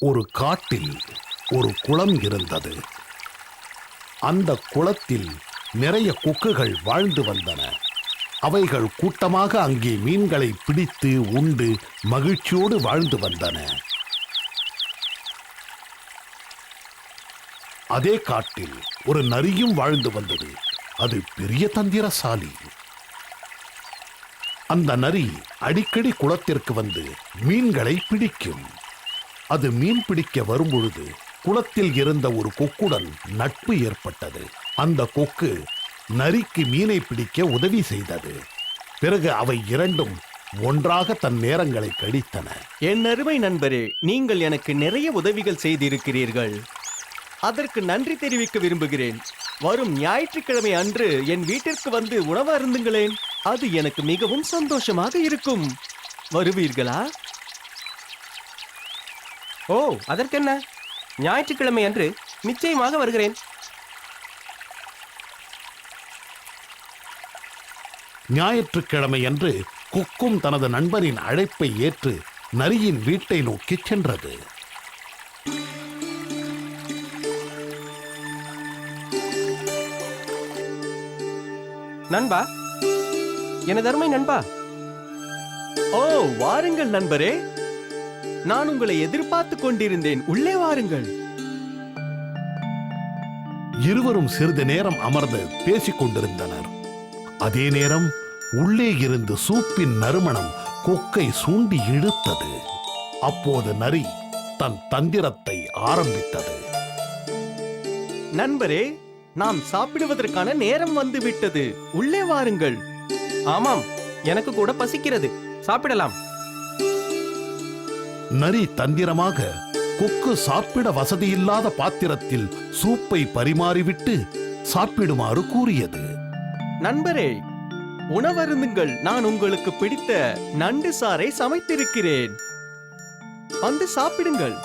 ஒரு காட்டில் ஒரு குளம் இருந்தது. அந்த குளத்தில் நிறைய கொக்குகள் வாழ்ந்து வந்தன. அவைகள் கூட்டமாக அங்கே மீன்களை பிடித்து உண்டு மகிழ்ச்சியோடு வாழ்ந்து வந்தன. அதே காட்டில் ஒரு நரியும் வாழ்ந்து வந்தது. அது பெரிய தந்திரசாலி. அந்த நரி அடிக்கடி குளத்திற்கு வந்து மீன்களை பிடிக்கும். அது மீன் பிடிக்க வரும்பொழுது குளத்தில் இருந்த ஒரு கொக்குடன் நட்பு ஏற்பட்டது. அந்த கொக்கு நரிக்கு மீனை பிடிக்க உதவி செய்தது. பிறகு அவை இரண்டும் ஒன்றாக தன் நேரங்களை கழித்தன. என் அருமை நண்பரே நீங்கள் எனக்கு நிறைய உதவிகள் செய்திருக்கிறீர்கள். அதற்கு நன்றி தெரிவிக்க விரும்புகிறேன். வரும் ஞாயிற்றுக்கிழமை அன்று என் வீட்டிற்கு வந்து உணவு அருந்துங்களேன். அது எனக்கு மிகவும் சந்தோஷமாக இருக்கும். வருவீர்களா? ஓ அதற்கென்ன? ஞாயிற்றுக்கிழமை அன்று நிச்சயமாக வருகிறேன். ஞாயிற்றுக்கிழமை அன்று கொக்கும் தனது நண்பரின் அழைப்பை ஏற்று நரியின் வீட்டை நோக்கிச் சென்றது. நண்பா? எனது அருமை நண்பா? ஓ வாருங்கள் நண்பரே. நான் உங்களை எதிர்பார்த்து கொண்டிருந்தேன். உள்ளே வாருங்கள். இருவரும் சிறிது நேரம் அமர்ந்து பேசிக் கொண்டிருந்தனர். அதே நேரம் உள்ளே இருந்து சூப்பின் நறுமணம் கொக்கை சூண்டி இழுத்தது. அப்போது நரி தன் தந்திரத்தை ஆரம்பித்தது. நண்பரே நாம் சாப்பிடுவதற்கான நேரம் வந்து விட்டது உள்ளே வாருங்கள். ஆமாம் எனக்கு கூட பசிக்கிறது. சாப்பிடலாம். நரி தந்திரமாக கொக்கு சாப்பிட வசதியில்லாத பாத்திரத்தில் சூப்பை பரிமாறிவிட்டு சாப்பிடுமாறு கூறியது. நண்பரே உணவருந்துங்கள். நான் உங்களுக்கு பிடித்த நண்டு சாறை சமைத்திருக்கிறேன். வந்து சாப்பிடுங்கள்.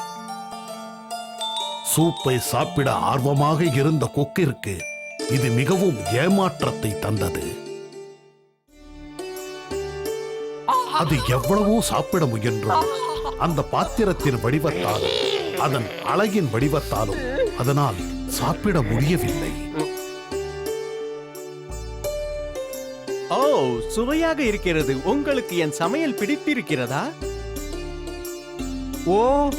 சூப்பை சாப்பிட ஆர்வமாக இருந்த கொக்கிற்கு இது மிகவும் ஏமாற்றத்தை தந்தது. அது எவ்வளவோ சாப்பிட முயன்றும். அந்த பாத்திரத்தின் வடிவத்தாலும் அதன் அழகின் வடிவத்தாலும் அதனால் சாப்பிட முடியவில்லை. ஓ சுவையாக இருக்கிறது. உங்களுக்கு என் சமையல் பிடித்திருக்கிறதா? ஓ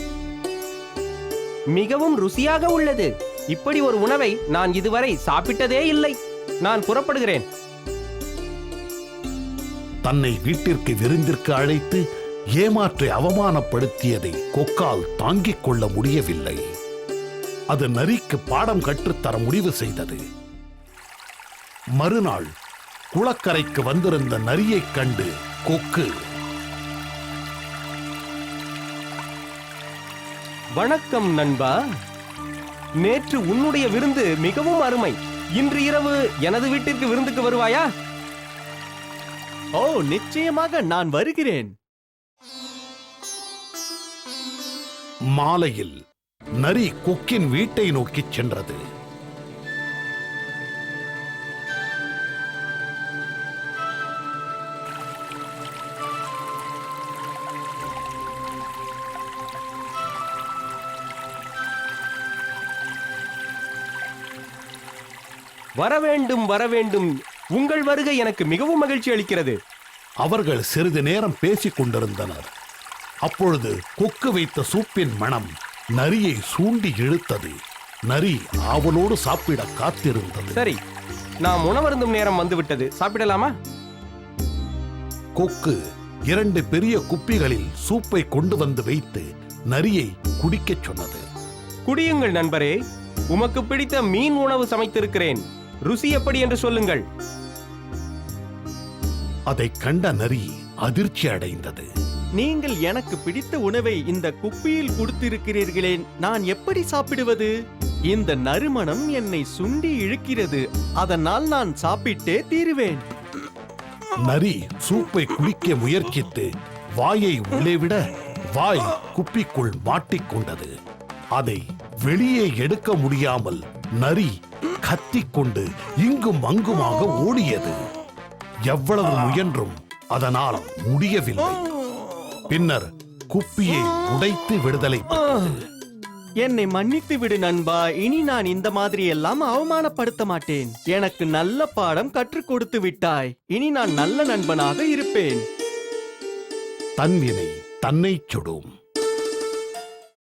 மிகவும் ருசியாக உள்ளது. இப்படி ஒரு உணவை நான் இதுவரை சாப்பிட்டதே இல்லை. நான் புறப்படுகிறேன். தன்னை வீட்டிற்கு விருந்திற்கு அழைத்து ஏமாற்றி அவமானப்படுத்தியதை கொக்கால் தாங்கிக் கொள்ள முடியவில்லை. அது நரிக்கு பாடம் கற்றுத்தர முடிவு செய்தது. மறுநாள் குளக்கரைக்கு வந்திருந்த நரியைக் கண்டு கொக்கு. வணக்கம் நண்பா. நேற்று உன்னுடைய விருந்து மிகவும் அருமை. இன்று இரவு எனது வீட்டிற்கு விருந்துக்கு வருவாயா? ஓ நிச்சயமாக நான் வருகிறேன். மாலையில் நரி கொக்கின் வீட்டை நோக்கிச் சென்றது. வர வேண்டும் வர வேண்டும் உங்கள் வருகை எனக்கு மிகவும் மகிழ்ச்சி அளிக்கிறது. அவர்கள் சிறிது நேரம் பேசிக் கொண்டிருந்தனர். அப்பொழுது கொக்கு வைத்த சூப்பின் மணம் நரியை சூண்டி இழுத்தது. நரி ஆவலோடு சாப்பிட காத்திருந்தது. சரி நாம் உணவருந்தும் நேரம் வந்துவிட்டது. சாப்பிடலாமா? கொக்கு இரண்டு பெரிய குப்பிகளில் சூப்பை கொண்டு வந்து வைத்து நரியை குடிக்கச் சொன்னது. குடியுங்கள் நண்பரே உமக்கு பிடித்த மீன் உணவு சமைத்திருக்கிறேன். ருசி எப்படி என்று சொல்லுங்கள். அதைக் கண்ட நரி அதிர்ச்சி அடைந்தது. நீங்கள் எனக்கு பிடித்த உணவை இந்த குப்பியில் கொடுத்திருக்கிறீர்களே நான் எப்படி சாப்பிடுவது? இந்த நறுமணம் என்னை சுண்டி இழுக்கிறது அதனால் நான் சாப்பிட்டே தீருவேன். நரி சூப்பை குடிக்க முயற்சித்து வாயை உள்ளே விட வாய் குப்பிக்குள் மாட்டிக்கொண்டது. அதை வெளியே எடுக்க முடியாமல் நரி கத்திக்கொண்டு இங்கும் அங்குமாக ஓடியது. எவ்வளவு முயன்றும் அதனால் முடியவில்லை. பின்னர் குப்பியை உடைத்து விடுதலை. என்னை மன்னித்து விடு நண்பா இனி நான் இந்த மாதிரி எல்லாம் அவமானப்படுத்த மாட்டேன். எனக்கு நல்ல பாடம் கற்றுக் கொடுத்து விட்டாய். இனி நான் நல்ல நண்பனாக இருப்பேன். தன்வினை தன்னை சுடும்.